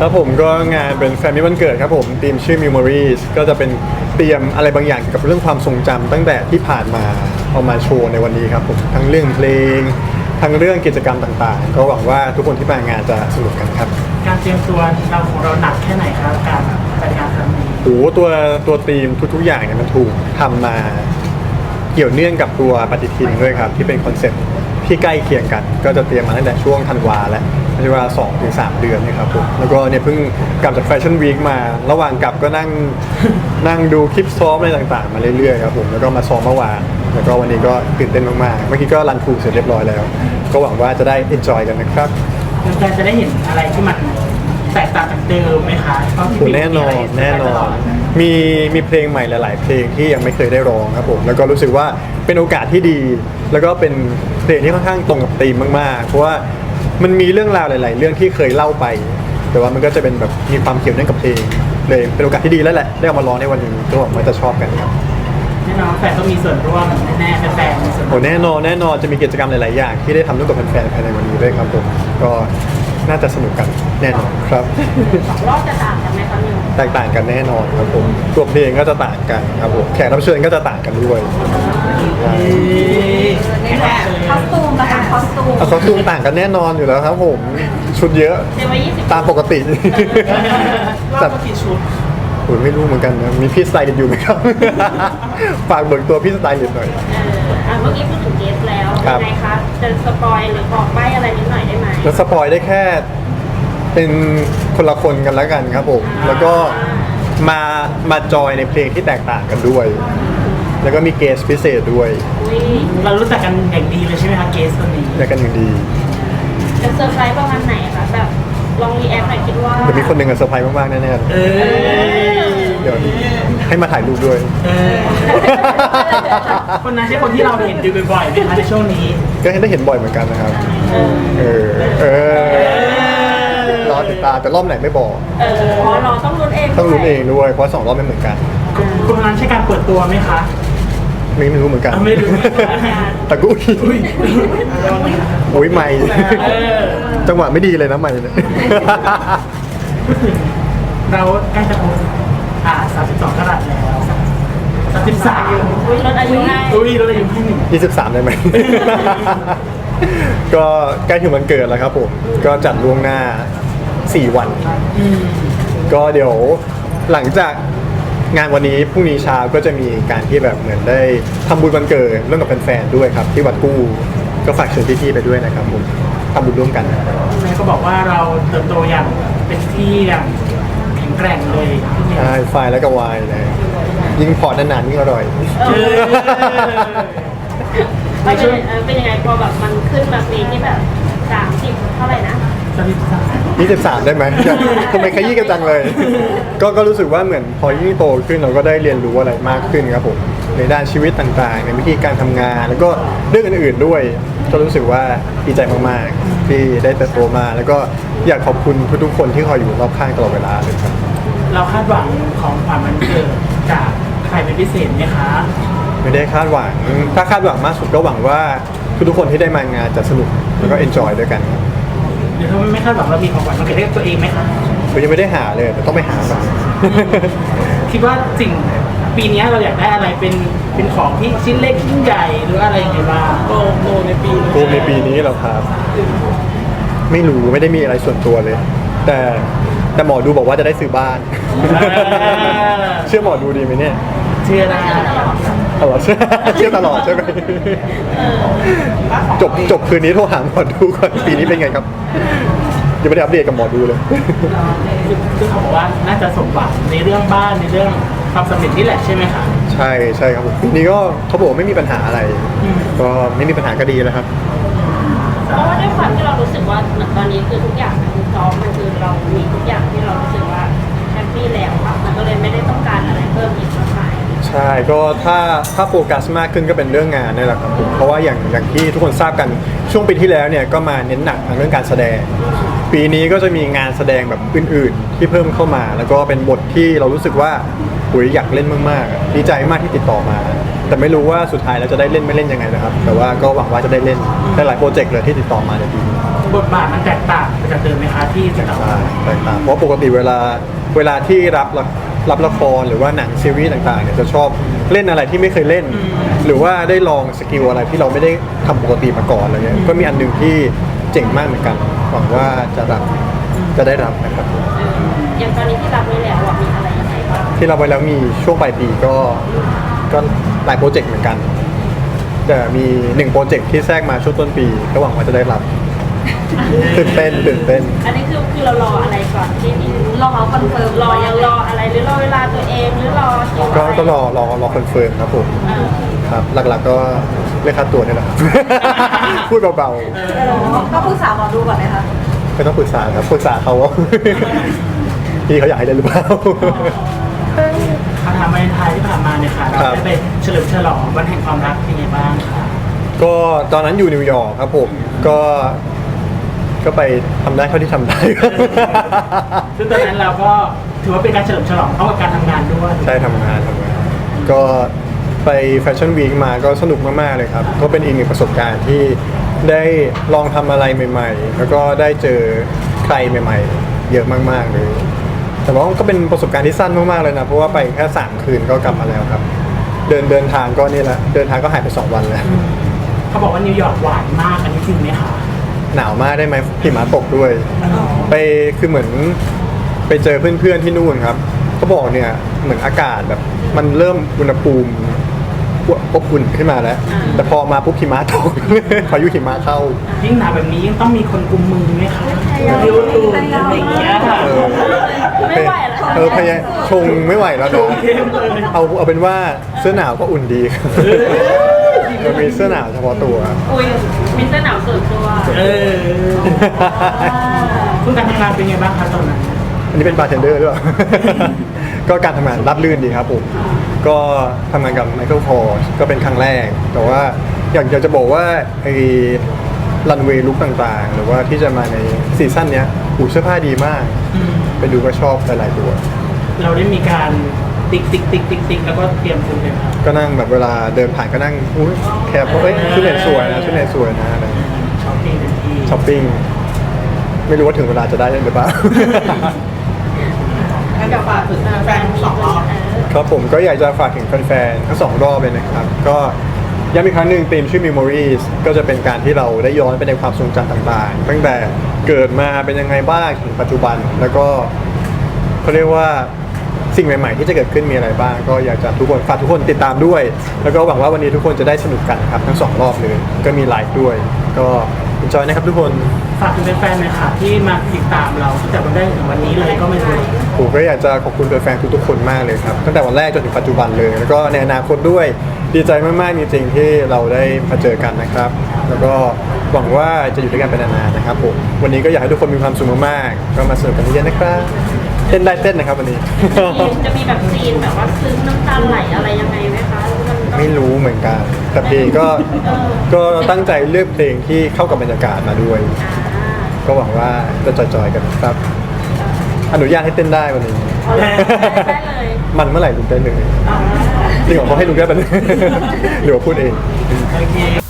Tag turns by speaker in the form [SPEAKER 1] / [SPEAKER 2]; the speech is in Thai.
[SPEAKER 1] ครับผมก็งานเป็นแฟมิลี่วันเกิดครับผมทีมชื่อ Memories ก็จะเป็นเตรียมอะไรบางอย่างเกี่ยวกับเรื่องความทรงจำตั้งแต่ที่ผ่านมาเอามาโชว์ในวันนี้ครับผมทั้งเรื่องเพลง ทั้งเรื่องกิจกรรมต่างๆ ก็หวังว่าทุกคนที่มางานจะสนุกกันครับ
[SPEAKER 2] การเตรียมตัวเราของเราหนักแค่ไหนครับการจัดงานครั้งนี้
[SPEAKER 1] โอ้โหตัวตัวธีมทุกๆอย่างเนี่ยมันถูกทำมาเกี่ยวเนื่องกับตัวปฏิทินด้วยครับ ที่เป็นคอนเซ็ปต์ ที่ใกล้เคียงกัน ก็จะเตรียมมาตั้งแต่ช่วงธันวาแล้วไม่ใช่ว่า2ถึงสามเดือนเนะครับผมแล้วก็เนี่ยเพิ่งกลับจากแฟชั่นวีคมา ระหว่างกลับก็นั่งนั่งดูคลิปซ้อมอะไรต่างๆ มาเรื่อยๆครับผมแล้วก็มาซ้อมเมื่อวานแล้วก็วันนี้ก็ตื่นเต้นมากๆเมื่อกี้ก็รันทูเสร็จเรียบร้อยแล้ว ก็หวังว่าจะได้เอนจอยกันนะครับ
[SPEAKER 2] เราจะได้เห็นอะไรที่มัน แตกต่างจากเดิมไหมคะเพราะพี่
[SPEAKER 1] โอ้
[SPEAKER 2] บิ๊ก
[SPEAKER 1] แน่นอน
[SPEAKER 2] มีะไร
[SPEAKER 1] แน่นอนมีมีเพลงใหม่หลาย ๆ เพลงที่ยังไม่เคยได้ร้องครับผมแล้วก็รู้สึกว่าเป็นโอกาสที่ดี แล้วก็เป็นเพลงที่ค่อนข้างตรงกับธีมมากๆ เพราะว่ามันมีเรื่องราวหลาย ๆ เรื่องที่เคยเล่าไป แต่ว่ามันก็จะเป็นแบบมีความเกี่ยวเนื่องกับเพลงเลยเป็นโอกาสที่ดีแล้วแหละได้เอามาร้องในวันนี้ก็หวังว่าจะชอบกันครับ
[SPEAKER 2] แน่นอนแฟนต้องมีส่วนร่วมแน่ๆแฟนๆมีส่วนร่
[SPEAKER 1] โอ้
[SPEAKER 2] วม
[SPEAKER 1] แน่นอนแน่นอนจะมีกิจกรรมหลาย ๆ อย่างที่ได้ทำร่วมกับแฟน ๆ ภายในวันนี้ด้วยครับผมก็น่าจะสนุกกันแน่นอนครับ
[SPEAKER 3] สองรอบจะต่างกันไหมคะนิว
[SPEAKER 1] แตกต่างกันแน่นอนครับผมตัวเพลงก็จะต่างกันครับผมแขกรับเชิญก็จะต่างกันด้วย
[SPEAKER 3] ในแบบคอสตูมนะคะคอสตูม
[SPEAKER 1] เอาคอสตูมต่างกันแน่นอนอยู่แล้วครับผมชุดเยอะ
[SPEAKER 3] เตรียมไว้ยี่สิบ
[SPEAKER 1] ตามปกติ
[SPEAKER 2] รอบ
[SPEAKER 1] จัด
[SPEAKER 2] ละกี่ชุด
[SPEAKER 1] โอ้ยไม่รู้เหมือนกันนะมีพี่สไตลิสต์อยู่ไหมครับ ฝากเบิกตัวพี่สไตลิสต์หน่อย
[SPEAKER 3] เอออะเมื่อกี้พูดถึงเกสแล้ว
[SPEAKER 1] ครับ
[SPEAKER 3] ยังไงคะจะสปอยหรือบอกใบ้อะไรนิดหน่อยได้ไหม
[SPEAKER 1] แล้วสปอยได้แค่ เป็นคนละคนกันแล้วกันครับผมแล้วก็มามาจอยในเพลงที่แตกต่างกันด้วย แล้วก็มีเกสพิเศษด้วย
[SPEAKER 3] อุ้ย
[SPEAKER 2] เรารู้จักกันอย่างดีเลยใช่ไหมคะเกสคนนี้
[SPEAKER 1] และกันอย่างดี
[SPEAKER 3] จะเซอร์ไพรส์ประมาณไหนคะแบบลองรีแอคหน่อยคิดว่า
[SPEAKER 1] เดี๋ยวมีคนหนึ่งอะเซอร์ไพรส์มากๆแน่ๆ
[SPEAKER 2] เออ
[SPEAKER 1] เดี๋ยวให้มาถ่ายรูปด้วย
[SPEAKER 2] เออคนนั้นใช่คนที่เราเห็นดูบ่อยๆไหมคะในช่วงนี้
[SPEAKER 1] ก็ได้เห็นบ่อยเหมือนกันนะครับ
[SPEAKER 3] เออ
[SPEAKER 1] เออเออรอติดตามแต่รอบไหนไม่บอก
[SPEAKER 3] เอออ๋อเราต้องลุ้นเอง
[SPEAKER 1] ต้องลุ้นเองด้วยเพราะสองรอบไม่เหมือนกัน
[SPEAKER 2] คนคนนั้นใช่การเปิดตัวไหมคะ
[SPEAKER 1] ไม่ไม่รู้เหมือนกัน
[SPEAKER 2] อะไม่รู้
[SPEAKER 1] แต่กูอุ้ยโอ้ยไม่
[SPEAKER 2] เออ
[SPEAKER 1] จังหวะไม่ดีเลยนะไม่เนี่ย
[SPEAKER 2] พูดถึงเราใกล้จะครบอ่า32กรัตแล้ว33
[SPEAKER 3] อุ้ยลดอายุให้
[SPEAKER 2] อุ้ยเราเลยอยู่ที่หนึ่ง
[SPEAKER 1] 23ได้ไหม ก็ใกล้ถึงวันเกิดแล้วครับผม ก็จัดล่วงหน้า 4 วัน
[SPEAKER 2] อืม
[SPEAKER 1] ก็เดี๋ยวหลังจากงานวันนี้พรุ่งนี้เช้าก็จะมีการที่แบบเหมือนได้ทำบุญวันเกิดร่วมกับแฟนๆด้วยครับ ที่วัดกู้ก็ฝากเชิญพี่ๆไปด้วยนะครับผมทำบุญร่วมกัน
[SPEAKER 2] แม่ก็บอกว่าเราเติบโตอย่างเป็นที่อย่างแข็งแกร่งเลยพี่เมย์
[SPEAKER 1] ใช่ไฟล์แล้วก็วายเลยยิ่งพอร์ตนานๆยิ่งอร่อย
[SPEAKER 2] เออ
[SPEAKER 3] ไม่เป็นเออเป็นยังไงพอแบบมันขึ้นมาปีที่แบบสามสิบเท่าไหร่นะ
[SPEAKER 2] สามสิบสาม
[SPEAKER 1] 23 ได้ไหมอยากทำไมขยี้กันจังเลย ก็ก็รู้สึกว่าเหมือนพอยิ่งโตขึ้นเราก็ได้เรียนรู้อะไรมากขึ้นครับผมในด้านชีวิตต่างๆ ในวิธีการทำงาน แล้วก็เรื่องอื่นๆด้วย ก็รู้สึกว่าดีใจมากๆ ที่ได้เติบโตมา แล้วก็อยากขอบคุณทุกๆคนที่คอยอยู่รอบข้างตลอดเวลาเลยครับ
[SPEAKER 2] เราคาดหวังของขวัญวันเกิดจากใครเป็นพิเศษไหมคะ
[SPEAKER 1] ไม่ได้คาดหวัง ถ้าคาดหวังมากสุดก็หวังว่าทุกๆคนที่ได้มางานจะสนุกแล้วก็เอนจอยด้วยกันครับ
[SPEAKER 2] หรือถ้าไม่คาดหวังเรามีของขวัญวันเกิดให้กับตัวเองไหมคะ
[SPEAKER 1] ผมยังไม่ได้หาเลยแต่ต้องไปหามา
[SPEAKER 2] คิดว่าสิ่งปีนี้เราอยากได้อะไรเป็นเป็นของที่ชิ้นเล็กชิ้นใหญ่หรืออะไรอย่างเงี้ยบ้างโกโกในปีนี้
[SPEAKER 1] โกในปีนี้เหรอครับ ไม่รู้ไม่ได้มีอะไรส่วนตัวเลย แต่แต่หมอดูบอกว่าจะได้ซื้อบ้าน เชื่อหมอดูดีไหมเนี่ย
[SPEAKER 2] เชื่อได้
[SPEAKER 1] ตลอดเชื่อเชื่อตลอดใช่ไหมจบจบคืนนี้โทรหาหมอดูก่อนปีนี้เป็นไงครับยังไม่ได้อัปเดตกับหมอดูเลย
[SPEAKER 2] ซึ่งเขาบอกว่าน่าจะสมหวังในเรื่องบ้านในเรื่องความสำเร็จนี่แหละใช่ไหมคะ
[SPEAKER 1] ใช่ใช่ครับผมปีนี้ก็เขาบอกว่าไม่มีปัญหาอะไร
[SPEAKER 2] อืม
[SPEAKER 1] ก็ไม่มีปัญหาก็ดีแล้วครับ
[SPEAKER 3] เพราะว่าด้วยความที่เรารู้สึกว่าเหมือนตอนนี้คือทุกอย่างมันคือพร้อมมันคือเรามีทุกอย่างที่เรารู้สึกว่าแฮปปี้แล้วค่ะมันก็เลยไม่ได้ต้องการอะไรเพิ่มอีกมากมาย
[SPEAKER 1] ใช่ก็ถ้าถ้าโฟกัสมากขึ้นก็เป็นเรื่องงานนี่แหละครับผมเพราะว่าอย่างอย่างที่ทุกคนทราบกันช่วงปีที่แล้วเนี่ยก็มาเน้นหนักทางเรื่องการแสดง ปีนี้ก็จะมีงานแสดงแบบอื่น ๆ ที่เพิ่มเข้ามา แล้วก็เป็นบทที่เรารู้สึกว่าอุยอยากเล่นมากๆดีใจมากที่ติดต่อมา แต่ไม่รู้ว่าสุดท้ายแล้วจะได้เล่นไม่เล่นยังไงนะครับ แต่ว่าก็หวังว่าจะได้เล่นได้หลายโปรเจกต์เลยที่ติดต่อมาในปีนี้
[SPEAKER 2] บทบาทมันแตกต่างไปจากเดิมไหมคะที่จะต้อง
[SPEAKER 1] ใช่แตกต่างเพราะปกติเวลาเวลาที่รับละ รับละครหรือว่าหนังซีรีส์ต่างๆเนี่ยจะชอบเล่นอะไรที่ไม่เคยเล่น หรือว่าได้ลองสกิลอะไรที่เราไม่ได้ทำปกติมาก่อนอะไรเงี้ยก็มีอันหนึงที่เจ๋งมากเหมือนกันหวังว่าจะรับจะได้รับนะครับ
[SPEAKER 3] เอออย่างตอนนี้ที่รับไว้แล้วอะมีอะไรยังไงบ้าง
[SPEAKER 1] ที่เราไว้แล้วมีช่วงปลายปีก็ก็หลายโปรเจกต์เหมือนกันแต่มีหนึ่งโปรเจกต์ที่แทรกมาช่วงต้นปีก็หวังว่าจะได้รับตื่นเต้นตื่นเต้น
[SPEAKER 3] อันนี้คือคือเรารออะไรก่อนที่มี
[SPEAKER 4] รอเขาคอนเฟิร์ม
[SPEAKER 3] รอยังรออะไรหรือรอเวลาตัวเองหรือรอคิว
[SPEAKER 1] ก็
[SPEAKER 3] อะไร
[SPEAKER 1] ก็รอรอรอคอนเฟิร์มครับผม
[SPEAKER 3] เออ
[SPEAKER 1] ครับหลักๆก็เรียกค่าตัวนี่แหละครับ พูดเบา
[SPEAKER 4] ก็ปรึกษาหมอดูก่อนไหมคะ
[SPEAKER 1] ๆไม่ต้องปรึกษาครับปรึกษาเขาว่า พี่เขาอยากให้ได้หรือเปล่า
[SPEAKER 2] คาถามวาเลนไทน์ที่ผ่านมาเนี่ยค่ะเรา
[SPEAKER 1] ครับ
[SPEAKER 2] ได้ไปเฉลิมฉลองวันแห่งความรักเป็นไงบ้างคะ
[SPEAKER 1] ก็ตอนนั้นอยู่นิวยอร์กครับผม ก็ ก็ไปทำได้เท่าที่ทำได้
[SPEAKER 2] ซึ่งตอนนั้นเราก็ถือว่าเป็นการเฉลิมฉลองเข้ากับการทำงานด้วย
[SPEAKER 1] ใช่ทำงานทำงานก็ไปแฟชั่นวีคมาก็สนุกมาก ๆ เลยครับ ก็เป็นอีกหนึ่งประสบการณ์ที่ได้ลองทำอะไรใหม่ ๆ แล้วก็ได้เจอใครใหม่ ๆ เยอะมาก ๆ เลย แต่ว่าก็เป็นประสบการณ์ที่สั้นมาก ๆ เลยนะ เพราะว่าไปแค่สามคืนก็กลับมาแล้วครับ เดินเดินทางก็นี่แหละ เดินทางก็หายไปสองวันแล้ว
[SPEAKER 2] เขาบอกว่านิวยอร์กหวานมากอันนี้จริงไหมคะ
[SPEAKER 1] หนาวมากได้ไหมหิมะตกด้วย ไปคือเหมือนไปเจอเพื่อนๆที่นู่นครับเขาบอกเนี่ยเหมือนอากาศแบบ มันเริ่มอุณหภูมิอบอุ่นขึ้นมาแล้ว แต่พอมาปุ๊บหิมะตก พายุหิมะเข้า
[SPEAKER 2] ยิ่งหนาวแบบนี้ยังต้องมีคนกุมมือไหมคะดิวตูนอะไรอย่างเงี้ยค่ะ
[SPEAKER 1] เออ
[SPEAKER 3] ไม่ไหวแล้ว
[SPEAKER 1] เออพยายชงไม่ไหวแล้ว
[SPEAKER 2] ช
[SPEAKER 1] นะ
[SPEAKER 2] งเข้มเลย
[SPEAKER 1] เอาเอาเป็นว่าเสื้อหนาวก็อุ่นดีครับ มันมีเสื้อหนาวเฉพาะตัว
[SPEAKER 3] อุ้ยมีเสื้อหนาวส่วนตัว
[SPEAKER 2] เออคุณการทำงานเป็นไงบ้างคะตอนนั้น
[SPEAKER 1] อันนี้เป็นบาร์เทนเดอร์ด้วย ก็การทำงานรับลื่นดีครับผม ก็ทำงานกับไมเคิลพอร์ก็เป็นครั้งแรก แต่ว่าอยากอยากจะบอกว่าไอ้รันเวย์ลุคต่างๆ หรือว่าที่จะมาในซีซั่นเนี้ยหูเสื้อผ้าดีมาก
[SPEAKER 2] อืม
[SPEAKER 1] ไปดูก็ชอบหลายๆตัว
[SPEAKER 2] เราได้มีการ ติ๊กติ๊กติ๊กติ๊กติ๊กแล้วก็เตรียมตัวเลยครับ
[SPEAKER 1] ก็นั่งแบบเวลาเดินผ่านก็นั่งอุ้ยแคปว่าเอ้ยชุดไหนสวยนะชุดไหนสวยนะอะไรอย่างเงี้ย
[SPEAKER 2] ช้อปปิ้งเต็มที่
[SPEAKER 1] ช้อปปิ้งไม่รู้ว่าถึงเวลาจะได้หรือเปล่า
[SPEAKER 2] งั้นกับฝากถึงแฟนสองรอบ
[SPEAKER 1] ครับผมก็อยากจะฝากถึงแฟนๆทั้งสองรอบเลยนะครับ ก็ย้ำอีกครั้งหนึ่งธีมชื่อ Memories ก็จะเป็นการที่เราได้ย้อนไปในความทรงจำต่างๆ ตั้งแต่เกิดมาเป็นยังไงบ้างถึงปัจจุบัน แล้วก็เขาเรียกว่า สิ่งใหม่ๆ ที่จะเกิดขึ้นมีอะไรบ้าง ก็อยากจะทุกคนฝากทุกคนติดตามด้วย แล้วก็หวังว่าวันนี้ทุกคนจะได้สนุกกันครับทั้งสองรอบเลยก็มีไลฟ์ด้วย ก็อินจอยนะครับทุกคน
[SPEAKER 2] ฝากถึงแฟนๆหน่อยค่ะที่มาติดตามเราตั้งแต่วันแรกถึงวันนี้เลยก็ไม่รู้
[SPEAKER 1] ผมก็อยากจะขอบคุณแฟนๆทุกๆคนมากเลยครับตั้งแต่วันแรกจนถึงปัจจุบันเลย แล้วก็ในอนาคตด้วยดีใจมากๆจริงๆที่เราได้มาเจอกันนะครับ แล้วก็หวังว่าจะอยู่ด้วยกันเป็นนานๆนะครับผมวันนี้ก็อยากให้ทุกคนมีความสุขมากๆก็มาสนุกกันเยอะๆนะครับ เต้นได้เต้นนะครับวันนี้
[SPEAKER 3] จะมีแบบซีนแบบว่าซึ้งน้ำตาไหลอะไรยังไงไหมคะหรือมันต้อง
[SPEAKER 1] ไม่รู้เหมือนกัน แต่เพลงก็ก็ตั้งใจเลือกเพลงที่เข้ากับบรรยากาศมาด้วย
[SPEAKER 3] อ่า
[SPEAKER 1] ก็หวังว่าจะจอยๆกันครับอนุญาตให้เต้นได้วันนี้
[SPEAKER 3] เอาเลยได้เลย
[SPEAKER 1] มันเมื่อไหร่ลุกได้เลย
[SPEAKER 3] อ่า
[SPEAKER 1] จริงเหรอเขาให้ลุกได้ปะเนี่ยหรือว่าพูดเอง
[SPEAKER 2] โอเค